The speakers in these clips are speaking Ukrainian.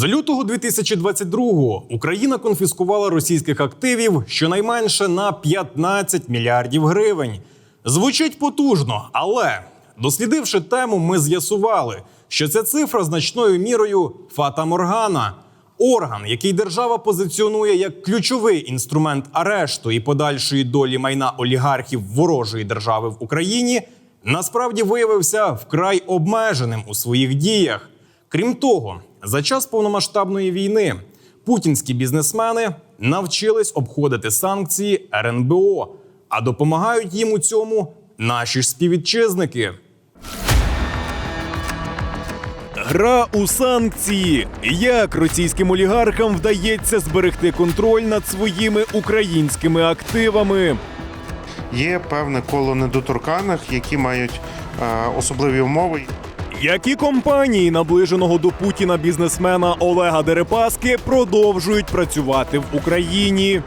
З лютого 2022-го Україна конфіскувала російських активів щонайменше на 15 мільярдів гривень. Звучить потужно, але дослідивши тему, ми з'ясували, що ця цифра значною мірою фата Моргана. Орган, який держава позиціонує як ключовий інструмент арешту і подальшої долі майна олігархів ворожої держави в Україні, насправді виявився вкрай обмеженим у своїх діях. Крім того, за час повномасштабної війни путінські бізнесмени навчились обходити санкції РНБО, а допомагають їм у цьому наші ж співвітчизники. Гра у санкції. Як російським олігархам вдається зберегти контроль над своїми українськими активами? Є певне коло недоторканих, які мають е, особливі умови. Які компанії наближеного до Путіна бізнесмена Олега Дерипаски продовжують працювати в Україні?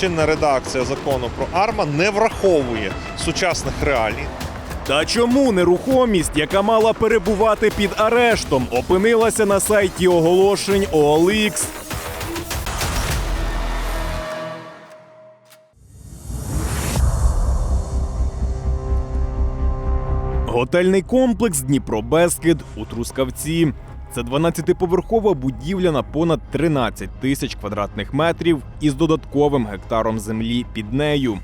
чинна редакція закону про АРМА не враховує сучасних реалій. Та чому нерухомість, яка мала перебувати під арештом, опинилася на сайті оголошень OLX? Готельний комплекс Дніпробескид у Трускавці. Це 12-поверхова будівля на понад 13 тисяч квадратних метрів із додатковим гектаром землі під нею.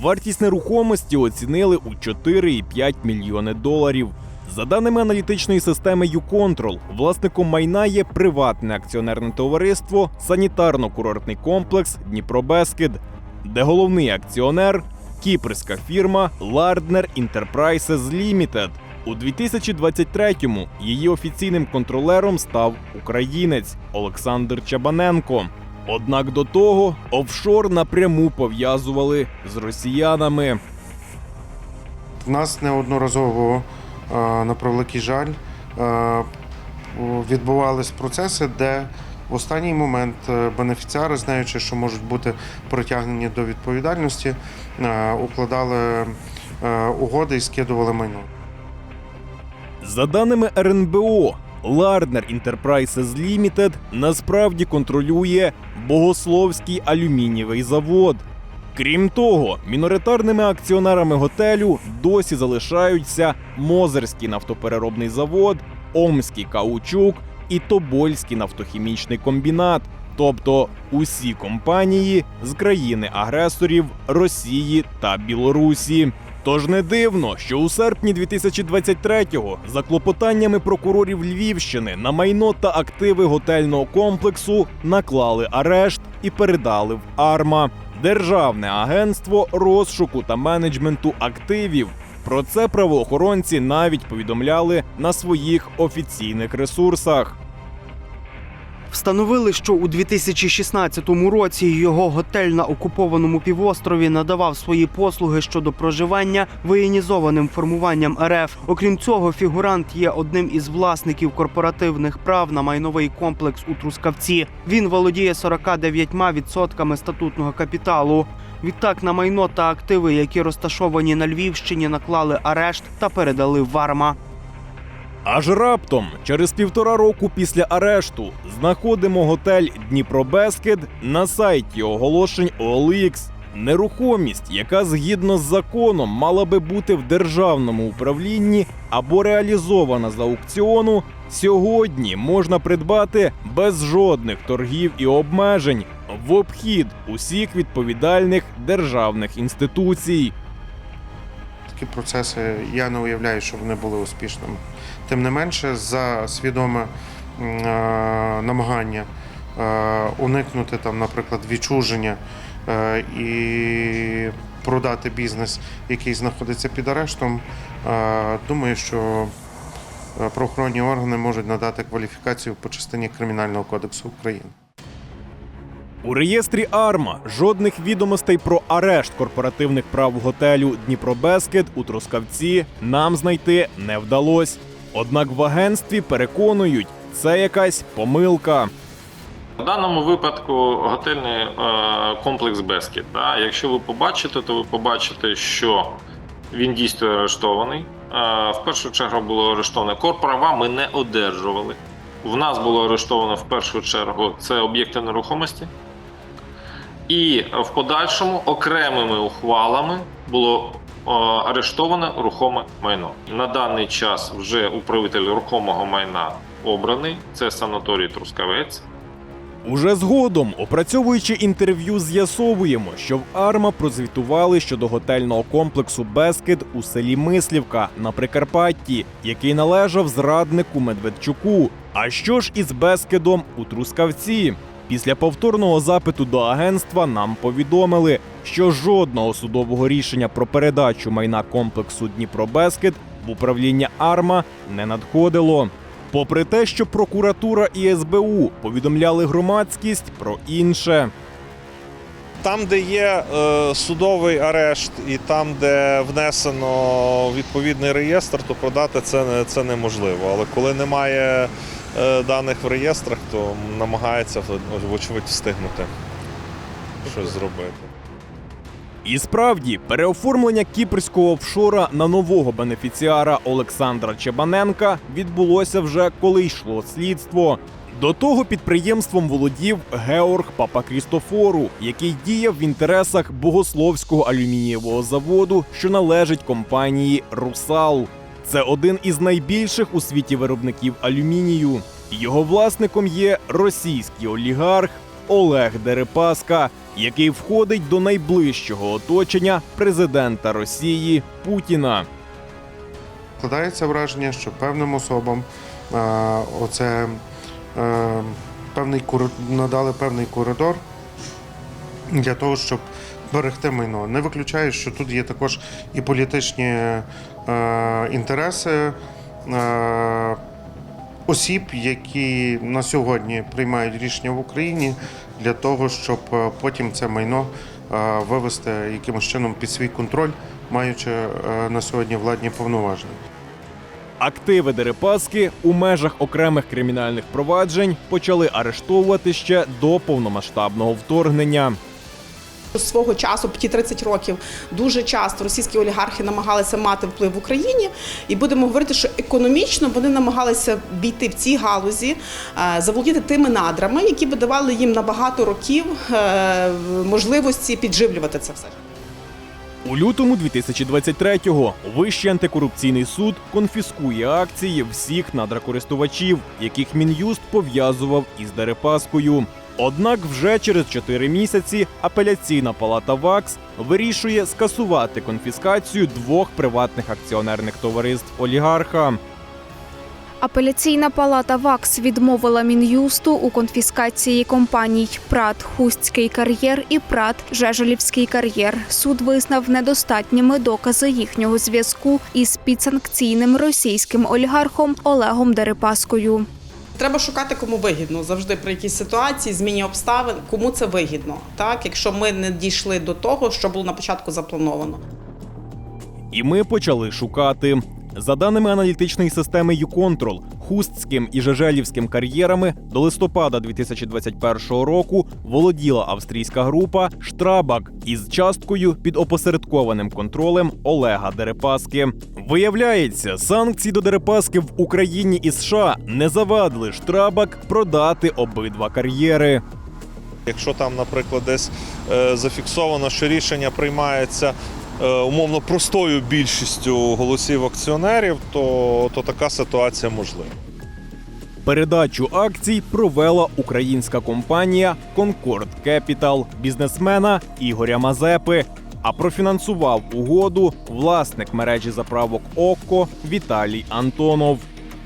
Вартість нерухомості оцінили у 4,5 мільйони доларів. За даними аналітичної системи «Юконтрол», власником майна є приватне акціонерне товариство Санітарно-курортний комплекс Дніпробескид, де головний акціонер кіпрська фірма Lardner Enterprises Limited. У 2023-му її офіційним контролером став українець Олександр Чабаненко. Однак до того офшор напряму пов'язували з росіянами. В нас неодноразово, е, на превеликий жаль, е, відбувались процеси, де в останній момент е, бенефіціари, знаючи, що можуть бути притягнені до відповідальності, е, укладали е, угоди і скидували майно. За даними РНБО, Lardner Enterprises Limited насправді контролює Богословський алюмінієвий завод. Крім того, міноритарними акціонерами готелю досі залишаються Мозерський нафтопереробний завод, Омський каучук і Тобольський нафтохімічний комбінат, тобто усі компанії з країни-агресорів Росії та Білорусі. Тож не дивно, що у серпні 2023-го за клопотаннями прокурорів Львівщини на майно та активи готельного комплексу наклали арешт і передали в АРМА Державне агентство розшуку та менеджменту активів. Про це правоохоронці навіть повідомляли на своїх офіційних ресурсах. Встановили, що у 2016 році його готель на окупованому півострові надавав свої послуги щодо проживання воєнізованим формуванням РФ. Окрім цього, фігурант є одним із власників корпоративних прав на майновий комплекс у Трускавці. Він володіє 49% статутного капіталу. Відтак на майно та активи, які розташовані на Львівщині, наклали арешт та передали в АРМА. Аж раптом, через півтора року після арешту, знаходимо готель Дніпробескид на сайті оголошень OLX. Нерухомість, яка згідно з законом мала би бути в державному управлінні або реалізована з аукціону, сьогодні можна придбати без жодних торгів і обмежень в обхід усіх відповідальних державних інституцій. Такі процеси я не уявляю, що вони були успішними. Тим не менше, за свідоме е, намагання е, уникнути там, наприклад, відчуження е, і продати бізнес, який знаходиться під арештом, е, думаю, що е, правоохоронні органи можуть надати кваліфікацію по частині Кримінального кодексу України. У реєстрі АРМА жодних відомостей про арешт корпоративних прав готелю Дніпробескид у Трускавці нам знайти не вдалось. Однак в агентстві переконують, це якась помилка. В даному випадку готельний е, комплекс Бескіт. Да? Якщо ви побачите, то ви побачите, що він дійсно арештований. Е, в першу чергу було арештоване корправа. Ми не одержували. В нас було арештовано в першу чергу це об'єкти нерухомості. І в подальшому окремими ухвалами було е, арештоване рухоме майно. На даний час вже управитель рухомого майна обраний. Це санаторій Трускавець. Уже згодом, опрацьовуючи інтерв'ю, з'ясовуємо, що в Арма прозвітували щодо готельного комплексу Бескид у селі Мислівка на Прикарпатті, який належав зраднику Медведчуку. А що ж із Бескидом у Трускавці? Після повторного запиту до агентства нам повідомили, що жодного судового рішення про передачу майна комплексу Дніпробескид в управління Арма не надходило. Попри те, що прокуратура і СБУ повідомляли громадськість про інше. Там, де є е, судовий арешт, і там, де внесено відповідний реєстр, то продати це, це неможливо. Але коли немає даних в реєстрах, то намагається вочевидь встигнути щось зробити. І справді, переоформлення кіпрського офшора на нового бенефіціара Олександра Чебаненка відбулося вже коли йшло слідство. До того підприємством володів Георг Папакрістофору, який діяв в інтересах Богословського алюмінієвого заводу, що належить компанії Русал. Це один із найбільших у світі виробників алюмінію. Його власником є російський олігарх Олег Дерипаска, який входить до найближчого оточення президента Росії Путіна. Складається враження, що певним особам е, оце е, певний надали певний коридор для того, щоб берегти майно. Не виключаю, що тут є також і політичні е, інтереси. Е, Осіб, які на сьогодні приймають рішення в Україні для того, щоб е, потім це майно е, вивести якимось чином під свій контроль, маючи е, на сьогодні владні повноваження. Активи Дерипаски у межах окремих кримінальних проваджень почали арештовувати ще до повномасштабного вторгнення. Свого часу, ті 30 років, дуже часто російські олігархи намагалися мати вплив в Україні, і будемо говорити, що економічно вони намагалися війти в ці галузі, е, заволодіти тими надрами, які би давали їм на багато років е, можливості підживлювати це все. У лютому 2023-го Вищий антикорупційний суд конфіскує акції всіх надракористувачів, яких мін'юст пов'язував із Дерипаскою. Однак вже через 4 місяці апеляційна палата ВАКС вирішує скасувати конфіскацію двох приватних акціонерних товариств олігарха. Апеляційна палата ВАКС відмовила Мін'юсту у конфіскації компаній ПРАТ Хустський кар'єр і ПРАТ Жежелівський кар'єр. Суд визнав недостатніми докази їхнього зв'язку із підсанкційним російським олігархом Олегом Дерипаскою. Треба шукати, кому вигідно завжди при якійсь ситуації, зміні обставин, кому це вигідно, так якщо ми не дійшли до того, що було на початку заплановано. І ми почали шукати. За даними аналітичної системи «Юконтрол», Хустським і Жежелівським кар'єрами до листопада 2021 року володіла австрійська група Штрабак із часткою під опосередкованим контролем Олега Дерипаски. Виявляється, санкції до Дерипаски в Україні і США не завадили Штрабак продати обидва кар'єри. Якщо там, наприклад, десь е, зафіксовано, що рішення приймається умовно простою більшістю голосів акціонерів, то, то така ситуація можлива. Передачу акцій провела українська компанія Concord Capital бізнесмена Ігоря Мазепи. А профінансував угоду власник мережі заправок ОККО Віталій Антонов.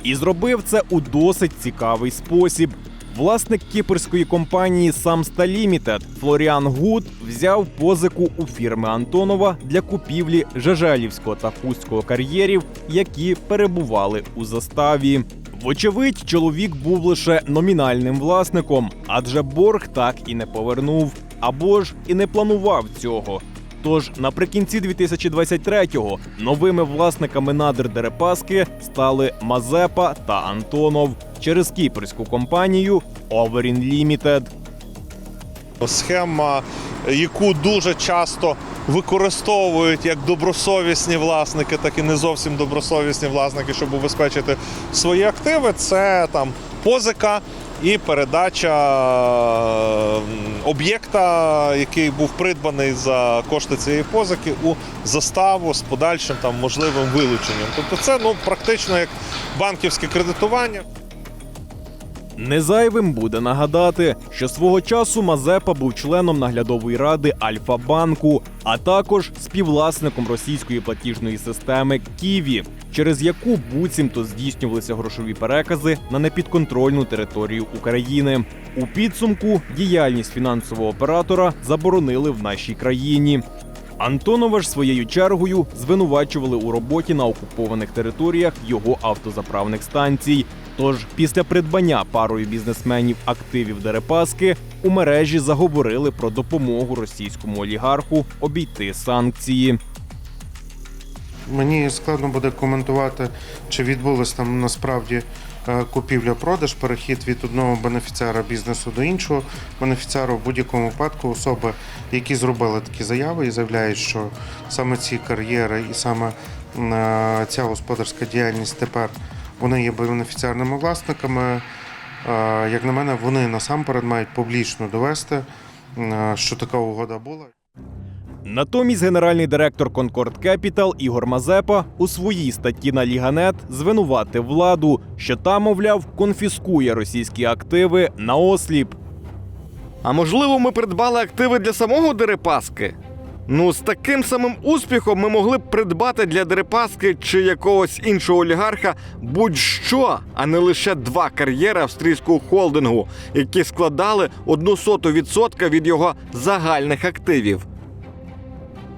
І зробив це у досить цікавий спосіб. Власник кіпрської компанії Самста Лімітед Флоріан Гуд взяв позику у фірми Антонова для купівлі Жежелівського та Хустського кар'єрів, які перебували у заставі. Вочевидь, чоловік був лише номінальним власником, адже борг так і не повернув, або ж і не планував цього. Тож наприкінці 2023-го новими власниками надр Дерипаски стали Мазепа та Антонов через кіпрську компанію Overin Limited. Схема, яку дуже часто використовують як добросовісні власники, так і не зовсім добросовісні власники, щоб убезпечити свої активи, це там позика і передача об'єкта, який був придбаний за кошти цієї позики, у заставу з подальшим там можливим вилученням. Тобто, це ну практично як банківське кредитування. Незайвим буде нагадати, що свого часу Мазепа був членом наглядової ради Альфа-банку, а також співвласником російської платіжної системи Ківі, через яку буцімто здійснювалися грошові перекази на непідконтрольну територію України. У підсумку діяльність фінансового оператора заборонили в нашій країні. Антонова ж своєю чергою звинувачували у роботі на окупованих територіях його автозаправних станцій. Тож після придбання парою бізнесменів активів Дерипаски у мережі заговорили про допомогу російському олігарху обійти санкції. Мені складно буде коментувати, чи відбулась там насправді е, купівля-продаж, перехід від одного бенефіціара бізнесу до іншого бенефіціару. В будь-якому випадку особи, які зробили такі заяви і заявляють, що саме ці кар'єри і саме е, ця господарська діяльність тепер вони є бенефіціарними власниками. Е, Як на мене, вони насамперед мають публічно довести, е, що така угода була. Натомість генеральний директор Concord Capital Ігор Мазепа у своїй статті на Ліганет звинуватив владу, що та, мовляв, конфіскує російські активи на осліп. А можливо, ми придбали активи для самого Дерипаски? Ну, з таким самим успіхом ми могли б придбати для Дерипаски чи якогось іншого олігарха будь-що, а не лише два кар'єри австрійського холдингу, які складали одну соту відсотка від його загальних активів.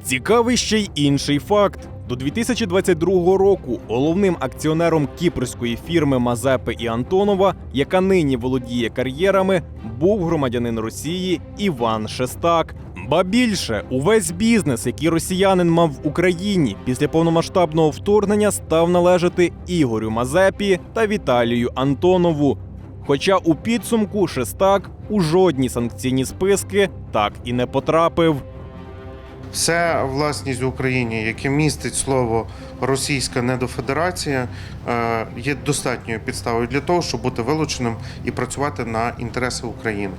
Цікавий ще й інший факт. До 2022 року головним акціонером кіпрської фірми Мазепи і Антонова, яка нині володіє кар'єрами, був громадянин Росії Іван Шестак. Ба більше, увесь бізнес, який росіянин мав в Україні після повномасштабного вторгнення, став належати Ігорю Мазепі та Віталію Антонову. Хоча у підсумку Шестак у жодні санкційні списки так і не потрапив. Все власність в Україні, яке містить слово Російська недофедерація, е, є достатньою підставою для того, щоб бути вилученим і працювати на інтереси України.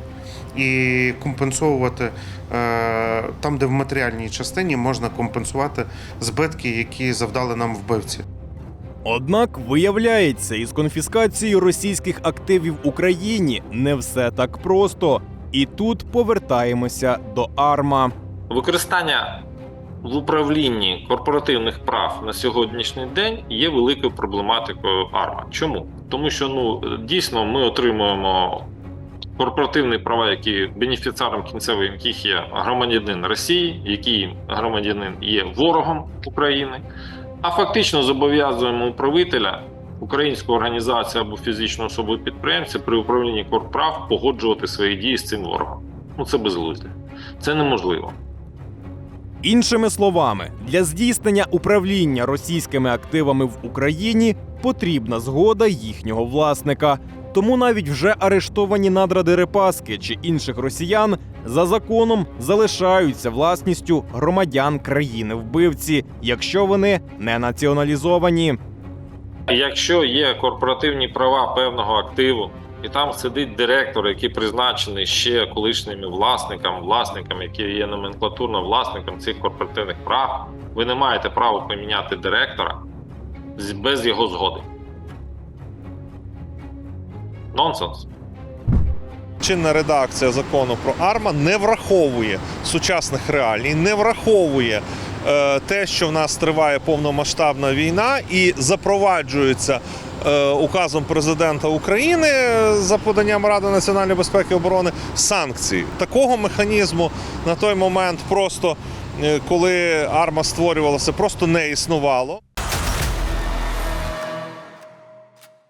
І компенсовувати е, там, де в матеріальній частині можна компенсувати збитки, які завдали нам вбивці. Однак виявляється, із конфіскацією російських активів Україні не все так просто. І тут повертаємося до АРМА. Використання в управлінні корпоративних прав на сьогоднішній день є великою проблематикою АРМА. Чому? Тому що ну дійсно ми отримуємо корпоративні права, які бенефіціаром кінцевим яких є громадянин Росії, який громадянин є ворогом України, а фактично зобов'язуємо управителя. Українську організацію або фізичну особу підприємця при управлінні корправ погоджувати свої дії з цим ворогом. Ну це безглуздя. Це неможливо. Іншими словами, для здійснення управління російськими активами в Україні потрібна згода їхнього власника. Тому навіть вже арештовані надра Дерипаски чи інших росіян за законом залишаються власністю громадян країни вбивці, якщо вони не націоналізовані. Якщо є корпоративні права певного активу, і там сидить директор, який призначений ще колишніми власниками, власниками, які є номенклатурно власником цих корпоративних прав, ви не маєте права поміняти директора без його згоди. Нонсенс. Чинна редакція закону про АРМА не враховує сучасних реалій, не враховує те, що в нас триває повномасштабна війна, і запроваджується е, указом президента України е, за поданням Ради національної безпеки і оборони санкції. Такого механізму на той момент просто. е, Коли арма створювалася, просто не існувало.